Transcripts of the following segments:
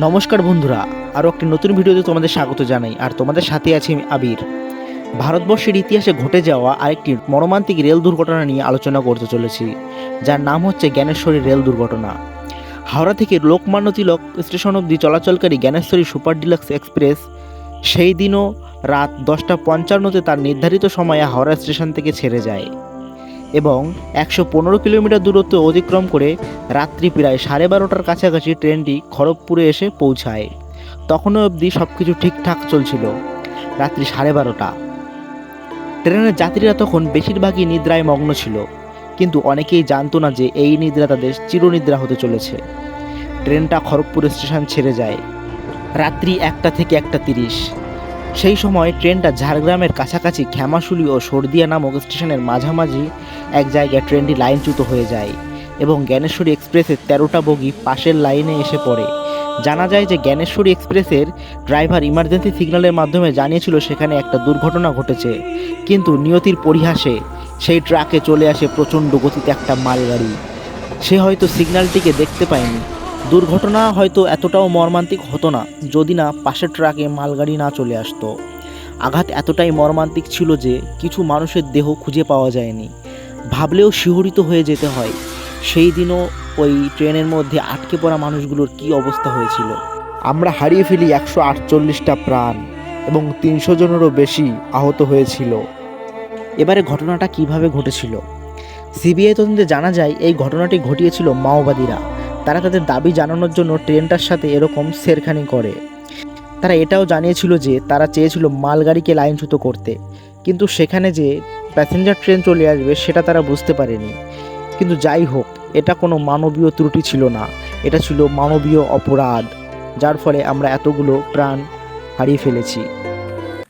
নমস্কার বন্ধুরা, আরও একটি নতুন ভিডিওতে তোমাদের স্বাগত জানাই, আর তোমাদের সাথে আছি আমি আবির। ভারতবর্ষের ইতিহাসে ঘটে যাওয়া আরেকটি মর্মান্তিক রেল দুর্ঘটনা নিয়ে আলোচনা করতে চলেছি, যার নাম হচ্ছে জ্ঞানেশ্বরী রেল দুর্ঘটনা। হাওড়া থেকে লোকমান্য তিলক স্টেশন অবধি চলাচলকারী জ্ঞানেশ্বরী সুপার ডিলাক্স এক্সপ্রেস, সেই দিনও রাত দশটা পঞ্চান্নতে তার নির্ধারিত সময়ে হাওড়া স্টেশন থেকে ছেড়ে যায়। এবং একশো পনেরো কিলোমিটার দূরত্ব অতিক্রম করে রাত্রি প্রায় সাড়ে বারোটার কাছাকাছি ট্রেনটি খড়গপুরে এসে পৌঁছায়। তখনও অবধি সব কিছু ঠিকঠাক চলছিল। রাত্রি সাড়ে বারোটা। ট্রেনের যাত্রীরা তখন বেশিরভাগই নিদ্রায় মগ্ন ছিল, কিন্তু অনেকেই জানতো না যে এই নিদ্রা তাদের চিরনিদ্রা হতে চলেছে। ট্রেনটা খড়গপুর স্টেশন ছেড়ে যায়। রাত্রি একটা থেকে একটা তিরিশ। সেই সময় ট্রেনটা ঝাড়গ্রামের কাছাকাছি ক্ষেমাশুলি ও সর্দিয়া নামক স্টেশনের মাঝামাঝি এক জায়গায় ট্রেনটি লাইনচ্যুত হয়ে যায় এবং জ্ঞানেশ্বরী এক্সপ্রেসের তেরোটা বগি পাশের লাইনে এসে পড়ে। জানা যায় যে জ্ঞানেশ্বরী এক্সপ্রেসের ড্রাইভার ইমার্জেন্সি সিগন্যালের মাধ্যমে জানিয়েছিল সেখানে একটা দুর্ঘটনা ঘটেছে, কিন্তু নিয়তির পরিহাসে সেই ট্রাকে চলে আসে প্রচণ্ড গতিতে একটা মালগাড়ি। সে হয়তো সিগন্যালটিকে দেখতে পায়নি। দুর্ঘটনা হয়তো এতটাও মর্মান্তিক হতো না যদি না পাশের ট্রাকে মালগাড়ি না চলে আসতো। আঘাত এতটাই মর্মান্তিক ছিল যে কিছু মানুষের দেহ খুঁজে পাওয়া যায়নি। ভাবলেও শিহরিত হয়ে যেতে হয়। সেই দিনও ওই ট্রেনের মধ্যে আটকে পড়া মানুষগুলোর কি অবস্থা হয়েছিল? আমরা হারিয়ে ফেলি একশো আটচল্লিশটা প্রাণ এবং তিনশো জনেরও বেশি আহত হয়েছিল। এবারে ঘটনাটা কীভাবে ঘটেছিল? সিবিআই তদন্তে জানা যায় এই ঘটনাটি ঘটিয়েছিল মাওবাদীরা। তারা তাদের দাবি জানানোর জন্য ট্রেনটার সাথে এরকম সেরখানি করে। তারা এটাও জানিয়েছিল যে তারা চেয়েছিল মালগাড়িকে লাইনচ্যুত করতে। কিন্তু সেখানে যে প্যাসেঞ্জার ট্রেন চলে আসবে সেটা তারা বুঝতে পারেনি। কিন্তু যাই হোক, এটা কোনো মানবীয় ত্রুটি ছিল না। এটা ছিল মানবীয় অপরাধ, যার ফলে আমরা এতগুলো প্রাণ হারিয়ে ফেলেছি।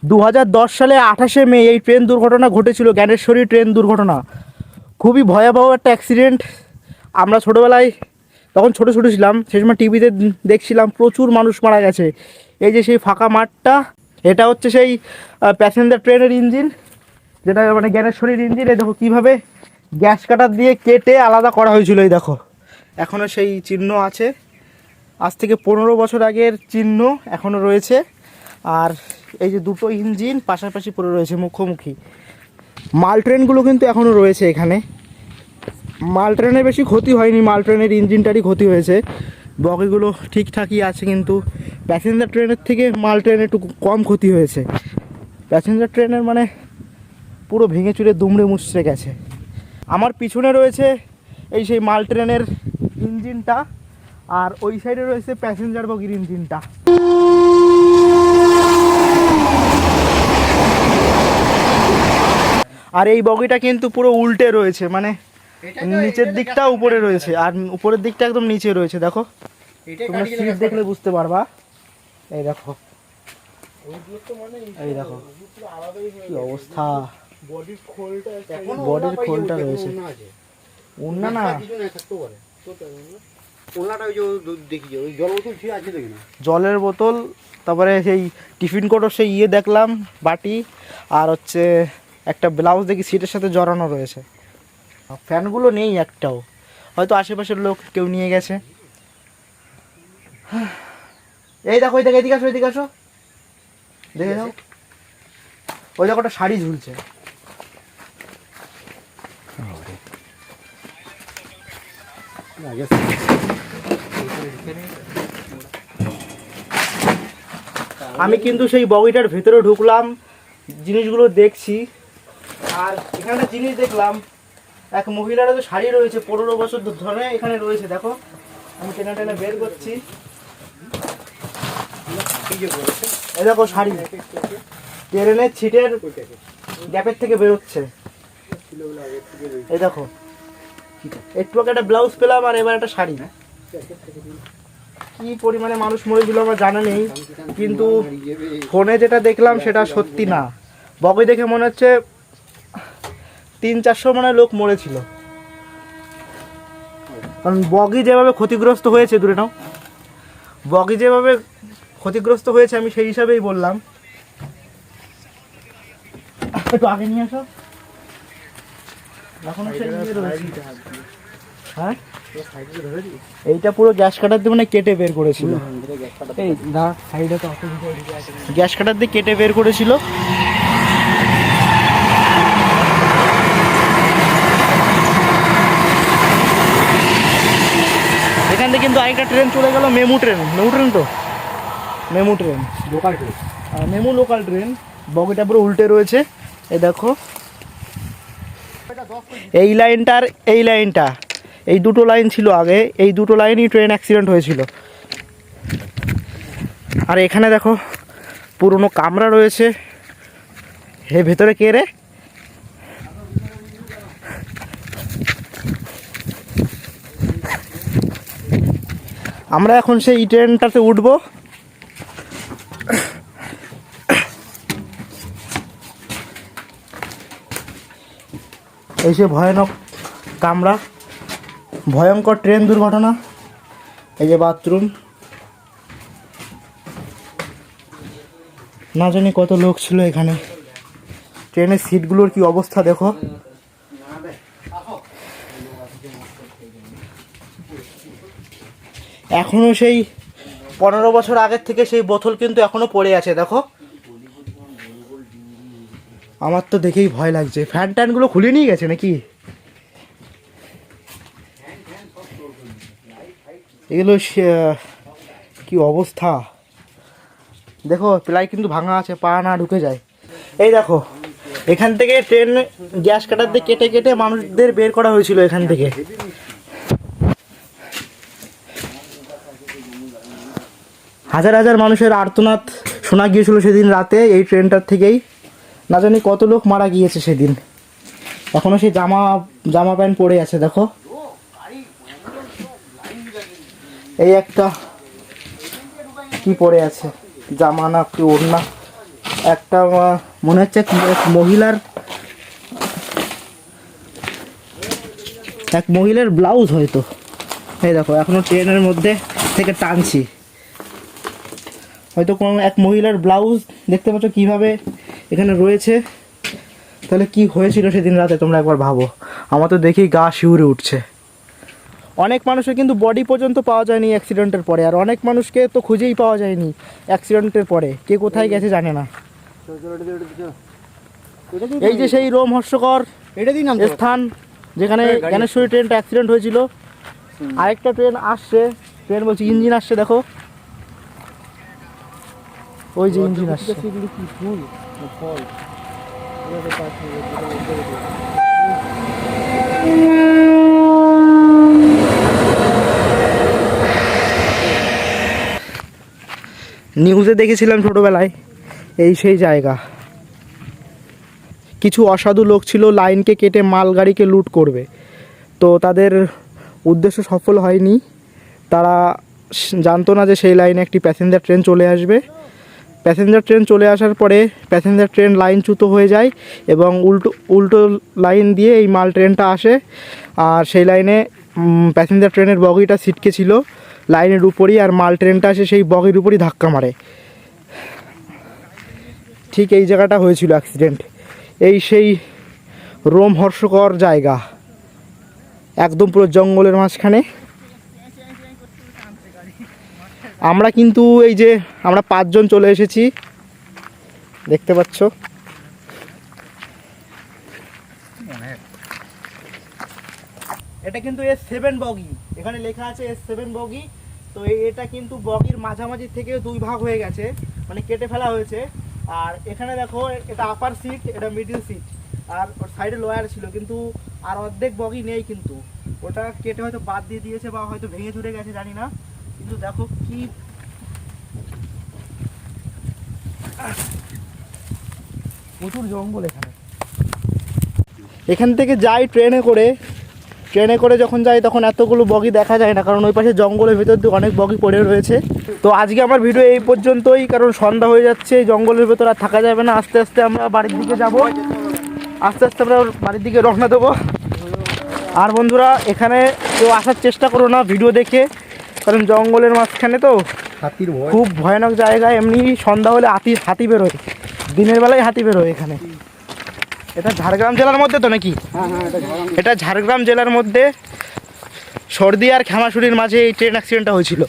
দু হাজার দশ সালে আঠাশে মে এই ট্রেন দুর্ঘটনা ঘটেছিল, জ্ঞানেশ্বরী ট্রেন দুর্ঘটনা। খুবই ভয়াবহ একটা অ্যাক্সিডেন্ট। আমরা ছোটোবেলায় তখন ছোটো ছোটো ছিলাম, সেই সময় টিভিতে দেখছিলাম প্রচুর মানুষ মারা গেছে। এই যে সেই ফাঁকা মাঠটা, এটা হচ্ছে সেই প্যাসেঞ্জার ট্রেনের ইঞ্জিন যেটা মানে জ্ঞানেশ্বরীর ইঞ্জিন এই দেখো কীভাবে গ্যাস কাটার দিয়ে কেটে আলাদা করা হয়েছিল, এই দেখো। এখনও সেই চিহ্ন আছে। আজ থেকে পনেরো বছর আগের চিহ্ন এখনও রয়েছে। আর এই যে দুটো ইঞ্জিন পাশাপাশি পড়ে রয়েছে মুখোমুখি। মাল ট্রেনগুলো কিন্তু এখনও রয়েছে এখানে। মাল ট্রেনের বেশি ক্ষতি হয়নি মাল ট্রেনের ইঞ্জিনটারই ক্ষতি হয়েছে। বগিগুলো ঠিকঠাকই আছে কিন্তু প্যাসেঞ্জার ট্রেনের থেকে মাল ট্রেনের একটু কম ক্ষতি হয়েছে। প্যাসেঞ্জার ট্রেনের মানে পুরো ভেঙে চুরে দুমড়ে মুচড়ে গেছে। আমার পিছনে রয়েছে এই সেই মাল ট্রেনের ইঞ্জিনটা আর ওই সাইডে রয়েছে প্যাসেঞ্জার বগির ইঞ্জিনটা। আর এই বগিটা কিন্তু পুরো উল্টে রয়েছে মানে নিচের দিকটা উপরে রয়েছে আর উপরের দিকটা একদম নিচে রয়েছে দেখো। তোমরা সিট দেখলে বুঝতে পারবা। এই দেখো। এই দেখো। কি অবস্থা। বডির খোলটা রয়েছে। উন্না না। জলের বোতল তারপরে সেই টিফিন কোটোর সেই ইয়ে দেখলাম বাটি আর হচ্ছে একটা ব্লাউজ দেখি সিটের সাথে জড়ানো রয়েছে। ফ্যানগুলো নেই একটাও। হয়তো আশেপাশের লোক কেউ নিয়ে গেছে। এই দেখো ওই দেখো, এদিকে আসো এদিকে আসো। দেখে যাও ওই দেখো, একটা শাড়ি ঝুলছে। আমি কিন্তু সেই বগিটার ভেতরে ঢুকলাম, জিনিসগুলো দেখছি। আর এখানে জিনিস দেখলাম এক মহিলার তো শাড়ি রয়েছে পনেরো বছর ধরে এখানে রয়েছে দেখো। আমি টেনে টেনে বের করছি। এই দেখো শাড়ি। ট্রেনের ছিটের গ্যাপের থেকে বেরোচ্ছে। এই দেখো। একটু আগে একটা ব্লাউজ পেলাম আর এবার একটা শাড়ি। কি পরিমাণে মানুষ মরেছিল আমার জানা নেই কিন্তু ফোনে যেটা দেখলাম সেটা সত্যি না। বগি দেখে মনে হচ্ছে তিন চারশো মানে লোক মরেছিল। কারণ বগি যেভাবে ক্ষতিগ্রস্ত হয়েছে দূরে নাও বগি যেভাবে ক্ষতিগ্রস্ত হয়েছে আমি সেই হিসাবেই বললাম। একটু আগে নিয়ে আসো। ইয়ে। হ্যাঁ? এইটা পুরো গ্যাস কাটার দিয়ে মানে কেটে বের করেছিল। এই না সাইডে তো গ্যাস কাটার দিয়ে কেটে বের করেছিল। এখান থেকে কিন্তু আরেকটা ট্রেন চলে গেল মেমু ট্রেন মেমু ট্রেন তো? মেমু ট্রেন লোকাল ট্রেন আর মেমু লোকাল ট্রেন বগিটা পুরো উল্টে রয়েছে। এ দেখো। এই লাইনটার এই লাইনটা। এই দুটো লাইন ছিল আগে। এই দুটো লাইনই ট্রেন অ্যাক্সিডেন্ট হয়েছিল। আর এখানে দেখো পুরনো কামরা রয়েছে। হে ভেতরে কে রে? আমরা এখন সেই ট্রেনটাতে উঠবো। এই যে ভয়ানক কামরা, ভয়ঙ্কর ট্রেন দুর্ঘটনা, এই যে বাথরুম। না জানি কত লোক ছিল এখানে। ট্রেনের সিটগুলোর কি অবস্থা দেখো। এখনও সেই পনেরো বছর আগের থেকে সেই বোতল কিন্তু এখনও পড়ে আছে, দেখো। আমার তো দেখেই ভয় লাগছে। ফ্যান ট্যানগুলো খুলে নিয়ে গেছে নাকি? এগুলো কি অবস্থা? দেখো, প্লাই কিন্তু ভাঙা আছে, পা না ঢুকে যায়। এই দেখো, এখান থেকে ট্রেন গ্যাস কাটার দিয়ে কেটে কেটে মানুষদের বের করা হয়েছিল এখান থেকে। হাজার হাজার মানুষের আর্তনাদ শোনা গিয়েছিল সেদিন রাতে, এই ট্রেনটার থেকেই। না জানি কত লোক মারা গিয়েছে সেদিন। এখনও সেই জামা জামা প্যান্ট পরে আছে, দেখো। এই একটা কি পরে আছে? জামা না কি ওড়না? একটা, মনে হচ্ছে মহিলার, এক মহিলার ব্লাউজ হয়তো। এই দেখো, এখনও ট্রেনের মধ্যে থেকে টানছি। হয়তো কোনো এক মহিলার ব্লাউজ দেখতে পাচ্ছ কীভাবে এখানে রয়েছে। তাহলে কি হয়েছিল সেদিন রাতে তোমরা একবার ভাবো। আমার তো দেখি গা শিউরে উঠছে। অনেক মানুষের কিন্তু বডি পর্যন্ত পাওয়া যায়নি অ্যাক্সিডেন্টের পরে আর অনেক মানুষকে তো খুঁজেই পাওয়া যায়নি অ্যাক্সিডেন্টের পরে। কে কোথায় গেছে জানে না। এই যে সেই রোম হর্ষকর এটা দিন নাম স্থান যেখানে জ্ঞানেশ্বরী ট্রেনটা অ্যাক্সিডেন্ট হয়েছিল। আরেকটা ট্রেন আসছে ট্রেন বলছি ইঞ্জিন আসছে দেখো। ওই যে ইঞ্জিন আসছে। কি ফুল? ফল। নিউজে দেখেছিলাম ছোটোবেলায় এই সেই জায়গা। কিছু অসাধু লোক ছিল লাইনকে কেটে মালগাড়িকে লুট করবে। তো তাদের উদ্দেশ্য সফল হয়নি। তারা জানতো না যে সেই লাইনে একটি প্যাসেঞ্জার ট্রেন চলে আসবে। প্যাসেঞ্জার ট্রেন চলে আসার পরে প্যাসেঞ্জার ট্রেন লাইনচ্যুত হয়ে যায় এবং উল্টো উল্টো লাইন দিয়ে এই মাল ট্রেনটা আসে। আর সেই লাইনে প্যাসেঞ্জার ট্রেনের বগিটা ছিটকে ছিল লাইনের উপরই আর মাল ট্রেনটা আসে সেই বগির উপরই ধাক্কা মারে। ঠিক এই জায়গাটা হয়েছিল অ্যাক্সিডেন্ট এই সেই রোম হর্ষকর জায়গা। একদম পুরো জঙ্গলের মাঝখানে। আমরা কিন্তু এই যে আমরা পাঁচজন চলে এসেছি। দেখতে পাচ্ছ? এটা কিন্তু এস সেভেন বগি। এখানে লেখা আছে এস সেভেন বগি। তো এটা কিন্তু বগির মাঝামাঝি থেকে দুই ভাগ হয়ে গেছে মানে কেটে ফেলা হয়েছে। আর এখানে দেখো, এটা আপার সিট এটা মিডিল সিট আর ওর সাইডে লোয়ার ছিল, কিন্তু আর অর্ধেক বগি নেই কিন্তু। ওটা কেটে হয়তো বাদ দিয়ে দিয়েছে বা হয়তো ভেঙে চুরে গেছে, জানি না। কিন্তু দেখো কি প্রচুর জঙ্গল এখানে। এখান থেকে যাই ট্রেনে করে ট্রেনে করে যখন যাই তখন এতগুলো বগি দেখা যায় না, কারণ ওই পাশে জঙ্গলের ভিতর দিয়ে অনেক বগি পড়ে রয়েছে। তো আজকে আমার ভিডিও এই পর্যন্তই, কারণ সন্ধ্যা হয়ে যাচ্ছে, জঙ্গলের ভেতর আর থাকা যাবে না। আস্তে আস্তে আমরা বাড়ির দিকে যাব। আস্তে আস্তে আমরা বাড়ির দিকে রওনা দেবো। আর বন্ধুরা, এখানে কেউ আসার চেষ্টা করো না, ভিডিও দেখে। কারণ জঙ্গলের মাঝখানে তো হাতির ভয়। খুব ভয়ানক জায়গা এমনি সন্ধ্যা হলে হাতি হাতি বেরোয়। দিনের বেলায় হাতি বেরোয় এখানে। এটা ঝাড়গ্রাম জেলার মধ্যে তো নাকি? হ্যাঁ হ্যাঁ এটা ঝাড়গ্রাম। জেলার মধ্যে সর্দি আর খেমাশুড়ির মাঝে এই ট্রেন অ্যাক্সিডেন্টটা হয়েছিল।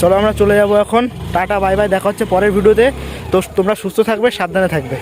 চলো আমরা চলে যাব এখন। টাটা বাই বাই দেখা হচ্ছে পরের ভিডিওতে। তো তোমরা সুস্থ থাকবে সাবধানে থাকবে।